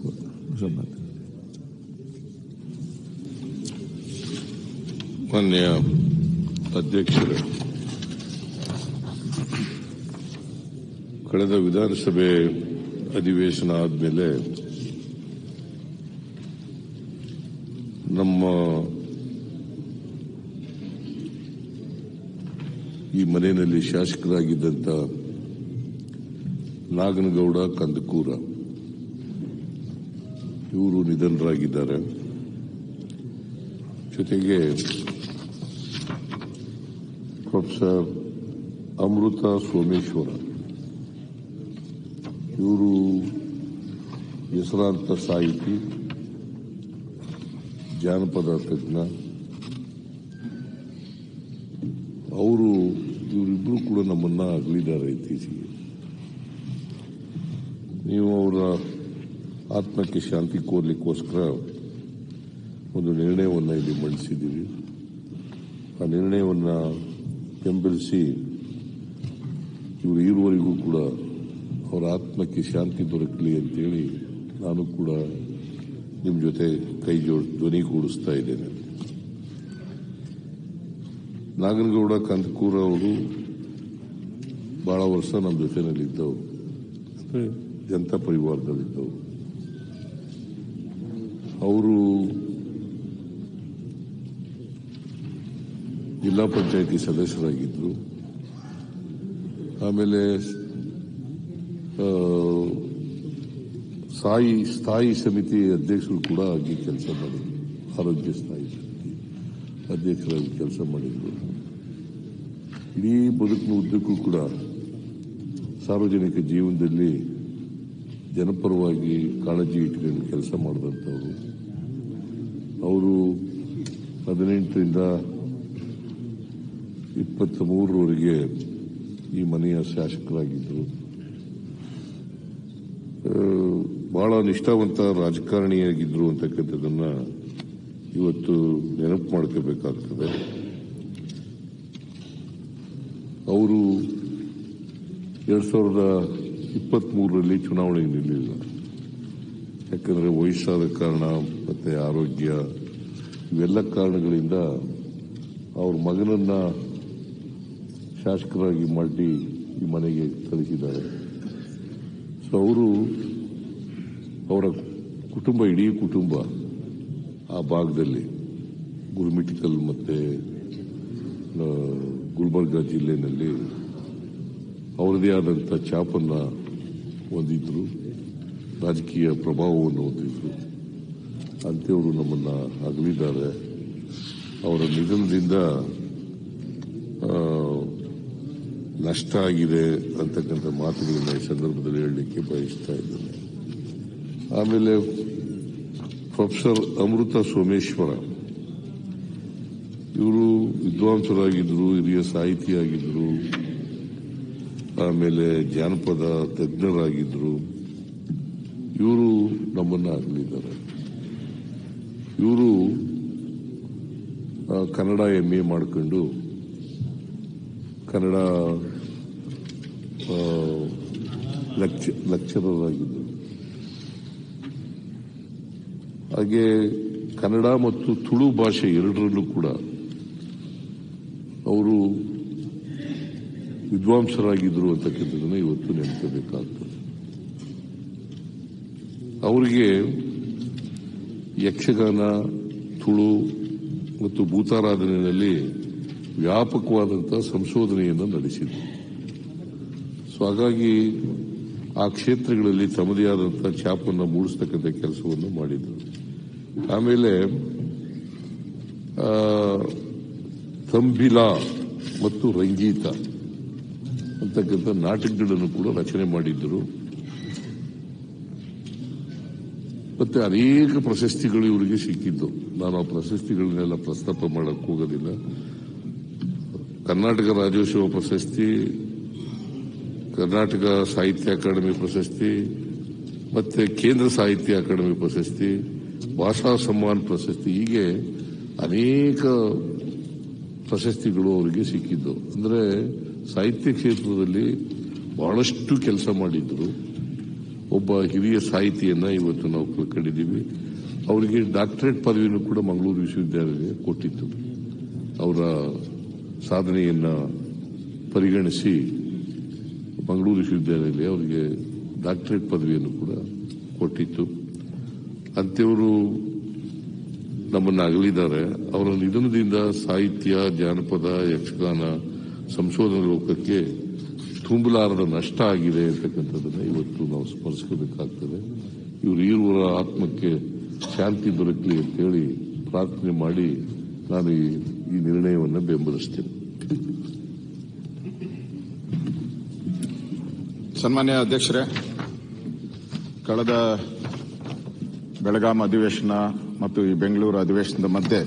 ಕೊಡು ಮುಸಲ್ಮಾನ್ ಮಾನ್ಯ ಅಧ್ಯಕ್ಷರು ಕಳೆದ ವಿಧಾನಸಭೆ ಅಧಿವೇಶನ ಆದಮೇಲೆ ನಮ್ಮ ಈ ಮನೆಯಲ್ಲಿ ಶಾಸಕರಾಗಿದ್ದಂಥ ನಾಗನಗೌಡ ಕಂದಕೂರ. ಇವರು ನಿಧನರಾಗಿದ್ದಾರೆ. ಜೊತೆಗೆ ಪ್ರೊಫೆಸರ್ ಅಮೃತ ಸೋಮೇಶ್ವರ, ಇವರು ಹೆಸರಾಂತ ಸಾಹಿತಿ, ಜಾನಪದ ತಜ್ಞ. ಅವರು ಇವರಿಬ್ಬರು ಕೂಡ ನಮ್ಮನ್ನ ಅಗಲಿದ್ದಾರೆ ಇತ್ತೀಚೆಗೆ. ನೀವು ಅವರ ಆತ್ಮಕ್ಕೆ ಶಾಂತಿ ಕೋರ್ಲಿಕ್ಕೋಸ್ಕರ ಒಂದು ನಿರ್ಣಯವನ್ನು ಇಲ್ಲಿ ಮಂಡಿಸಿದ್ದೀವಿ. ಆ ನಿರ್ಣಯವನ್ನು ಬೆಂಬಲಿಸಿ ಇವರು ಇರುವರೆಗೂ ಕೂಡ ಅವರ ಆತ್ಮಕ್ಕೆ ಶಾಂತಿ ದೊರಕಲಿ ಅಂತೇಳಿ ನಾನು ಕೂಡ ನಿಮ್ಮ ಜೊತೆ ಕೈ ಜೋಡ್ ಧ್ವನಿ ಕೂಡಿಸ್ತಾ ಇದ್ದೇನೆ. ನಾಗನಗೌಡ ಕಂದಕೂರ ಅವರು ಬಹಳ ವರ್ಷ ನಮ್ಮ ಜೊತೆಯಲ್ಲಿದ್ದವು ಅಂದ್ರೆ ಜನತಾ ಪರಿವಾರದಲ್ಲಿದ್ದವರು ಅವರು ಜಿಲ್ಲಾ ಪಂಚಾಯಿತಿ ಸದಸ್ಯರಾಗಿದ್ದರು ಆಮೇಲೆ ಸ್ಥಾಯಿ ಸ್ಥಾಯಿ ಸಮಿತಿ ಅಧ್ಯಕ್ಷರು ಕೂಡ ಆಗಿ ಕೆಲಸ ಮಾಡಿದರು. ಆರೋಗ್ಯ ಸ್ಥಾಯಿ ಸಮಿತಿ ಅಧ್ಯಕ್ಷರಾಗಿ ಕೆಲಸ ಮಾಡಿದರು. ಇಡೀ ಬದುಕಿನ ಉದ್ದಕ್ಕೂ ಕೂಡ ಸಾರ್ವಜನಿಕ ಜೀವನದಲ್ಲಿ ಜನಪರವಾಗಿ ಕಾಳಜಿ ಇಟ್ಕೊಂಡು ಕೆಲಸ ಮಾಡಿದಂಥವ್ರು. ಅವರು ಹದಿನೆಂಟರಿಂದ ಇಪ್ಪತ್ತ ಮೂರರವರೆಗೆ ಈ ಮನೆಯ ಶಾಸಕರಾಗಿದ್ದರು. ಬಹಳ ನಿಷ್ಠಾವಂತ ರಾಜಕಾರಣಿಯಾಗಿದ್ದರು ಅಂತಕ್ಕಂಥದ್ದನ್ನ ಇವತ್ತು ನೆನಪು ಮಾಡ್ಕೋಬೇಕಾಗ್ತದೆ. ಅವರು ಎರಡ್ ಸಾವಿರದ ಇಪ್ಪತ್ತ್ ಚುನಾವಣೆಗೆ ನಿಲ್ಲಿಲ್ಲ ಯಾಕಂದ್ರೆ ವಯಸ್ಸಾದ ಕಾರಣ ಮತ್ತೆ ಆರೋಗ್ಯ, ಇವೆಲ್ಲ ಕಾರಣಗಳಿಂದ ಅವ್ರ ಮಗನನ್ನ ಶಾಸಕರಾಗಿ ಮಾಡಿ ಈ ಮನೆಗೆ ಕಳಿಸಿದ್ದಾರೆ. ಸೊ ಅವರು ಅವರ ಕುಟುಂಬ, ಇಡೀ ಕುಟುಂಬ ಆ ಭಾಗದಲ್ಲಿ ಗುರುಮಿಟಿಕಲ್ ಮತ್ತೆ ಗುಲ್ಬರ್ಗ ಜಿಲ್ಲೆಯಲ್ಲಿ ಅವರದೇ ಆದಂಥ ಚಾಪನ್ನು ಹೊಂದಿದ್ರು. ರಾಜಕೀಯ ಪ್ರಭಾವವನ್ನು ಹೊಂದಿದ್ರು ಅಂತೆಯವರು ನಮ್ಮನ್ನ ಅಗಲಿದ್ದಾರೆ. ಅವರ ನಿಧನದಿಂದ ನಷ್ಟ ಆಗಿದೆ ಅಂತಕ್ಕಂಥ ಮಾತುಗಳನ್ನ ಈ ಸಂದರ್ಭದಲ್ಲಿ ಹೇಳಲಿಕ್ಕೆ ಬಯಸ್ತಾ ಇದ್ದೇನೆ. ಆಮೇಲೆ ಪ್ರೊಫೆಸರ್ ಅಮೃತ ಸೋಮೇಶ್ವರ. ಇವರು ವಿದ್ವಾಂಸರಾಗಿದ್ದರು ಹಿರಿಯ ಸಾಹಿತಿಯಾಗಿದ್ದರು ಆಮೇಲೆ ಜಾನಪದ ತಜ್ಞರಾಗಿದ್ದರು ಇವರು ನಮ್ಮನ್ನ ಅಗಲಿದ್ದಾರೆ ಇವರು ಕನ್ನಡ ಎಂ ಎ ಮಾಡಿಕೊಂಡು, ಕನ್ನಡ ಲೆಕ್ಚರರ್ ಆಗಿದ್ದರು ಹಾಗೆ ಕನ್ನಡ ಮತ್ತು ತುಳು ಭಾಷೆ ಎರಡರಲ್ಲೂ ಕೂಡ ಅವರು ವಿದ್ವಾಂಸರಾಗಿದ್ದರು ಅಂತಕ್ಕಂಥದ್ದನ್ನು ಇವತ್ತು ನೆನಪಬೇಕಾಗ್ತದೆ ಅವರಿಗೆ ಯಕ್ಷಗಾನ, ತುಳು ಮತ್ತು ಭೂತಾರಾಧನೆಯಲ್ಲಿ ವ್ಯಾಪಕವಾದಂಥ ಸಂಶೋಧನೆಯನ್ನು ನಡೆಸಿದ್ರು. ಸೊ ಹಾಗಾಗಿ ಆ ಕ್ಷೇತ್ರಗಳಲ್ಲಿ ತಮ್ಮದೇ ಆದಂಥ ಛಾಪನ್ನು ಮೂಡಿಸ್ತಕ್ಕಂಥ ಕೆಲಸವನ್ನು ಮಾಡಿದರು. ಆಮೇಲೆ ತಂಬಿಲಾ ಮತ್ತು ರಂಗೀತ ಅಂತಕ್ಕಂಥ ನಾಟಕಗಳನ್ನು ಕೂಡ ರಚನೆ ಮಾಡಿದ್ದರು ಮತ್ತೆ ಅನೇಕ ಪ್ರಶಸ್ತಿಗಳು ಇವರಿಗೆ ಸಿಕ್ಕಿದ್ದು. ನಾನು ಆ ಪ್ರಶಸ್ತಿಗಳನ್ನೆಲ್ಲ ಪ್ರಸ್ತಾಪ ಮಾಡಕ್ ಹೋಗೋದಿಲ್ಲ. ಕರ್ನಾಟಕ ರಾಜ್ಯೋತ್ಸವ ಪ್ರಶಸ್ತಿ, ಕರ್ನಾಟಕ ಸಾಹಿತ್ಯ ಅಕಾಡೆಮಿ ಪ್ರಶಸ್ತಿ, ಮತ್ತೆ ಕೇಂದ್ರ ಸಾಹಿತ್ಯ ಅಕಾಡೆಮಿ ಪ್ರಶಸ್ತಿ, ಭಾಷಾ ಸಮ್ಮಾನ್ ಪ್ರಶಸ್ತಿ, ಹೀಗೆ ಅನೇಕ ಪ್ರಶಸ್ತಿಗಳು ಅವರಿಗೆ ಸಿಕ್ಕಿದ್ದು. ಅಂದ್ರೆ ಸಾಹಿತ್ಯ ಕ್ಷೇತ್ರದಲ್ಲಿ ಬಹಳಷ್ಟು ಕೆಲಸ ಮಾಡಿದ್ರು. ಒಬ್ಬ ಹಿರಿಯ ಸಾಹಿತಿಯನ್ನ ಇವತ್ತು ನಾವು ಕಳ್ಕೊಂಡಿದ್ದೀವಿ. ಅವರಿಗೆ ಡಾಕ್ಟರೇಟ್ ಪದವಿಯನ್ನು ಕೂಡ ಮಂಗಳೂರು ವಿಶ್ವವಿದ್ಯಾಲಯ ಕೊಟ್ಟಿತ್ತು. ಅವರ ಸಾಧನೆಯನ್ನ ಪರಿಗಣಿಸಿ ಮಂಗಳೂರು ವಿಶ್ವವಿದ್ಯಾಲಯದಲ್ಲಿ ಅವರಿಗೆ ಡಾಕ್ಟರೇಟ್ ಪದವಿಯನ್ನು ಕೂಡ ಕೊಟ್ಟಿತ್ತು. ಅಂತೆಯವರು ನಮ್ಮನ್ನು ಅಗಲಿದ್ದಾರೆ ಅವರ ನಿಧನದಿಂದ ಸಾಹಿತ್ಯ, ಜಾನಪದ, ಯಕ್ಷಗಾನ, ಸಂಶೋಧನಾ ಲೋಕಕ್ಕೆ ತುಂಬಲಾರದ ನಷ್ಟ ಆಗಿದೆ ಅಂತಕ್ಕಂಥದ್ದನ್ನು ಇವತ್ತು ನಾವು ಸ್ಮರಿಸಬೇಕಾಗ್ತದೆ ಇವರು ಇರುವರ ಆತ್ಮಕ್ಕೆ ಶಾಂತಿ ದೊರಕಲಿ ಅಂತೇಳಿ ಪ್ರಾರ್ಥನೆ ಮಾಡಿ ನಾನು ಈ ಈ ನಿರ್ಣಯವನ್ನು ಬೆಂಬಲಿಸ್ತೇನೆ. ಸನ್ಮಾನ್ಯ ಅಧ್ಯಕ್ಷರೇ, ಕಳೆದ ಬೆಳಗಾಂ ಅಧಿವೇಶನ ಮತ್ತು ಈ ಬೆಂಗಳೂರು ಅಧಿವೇಶನದ ಮಧ್ಯೆ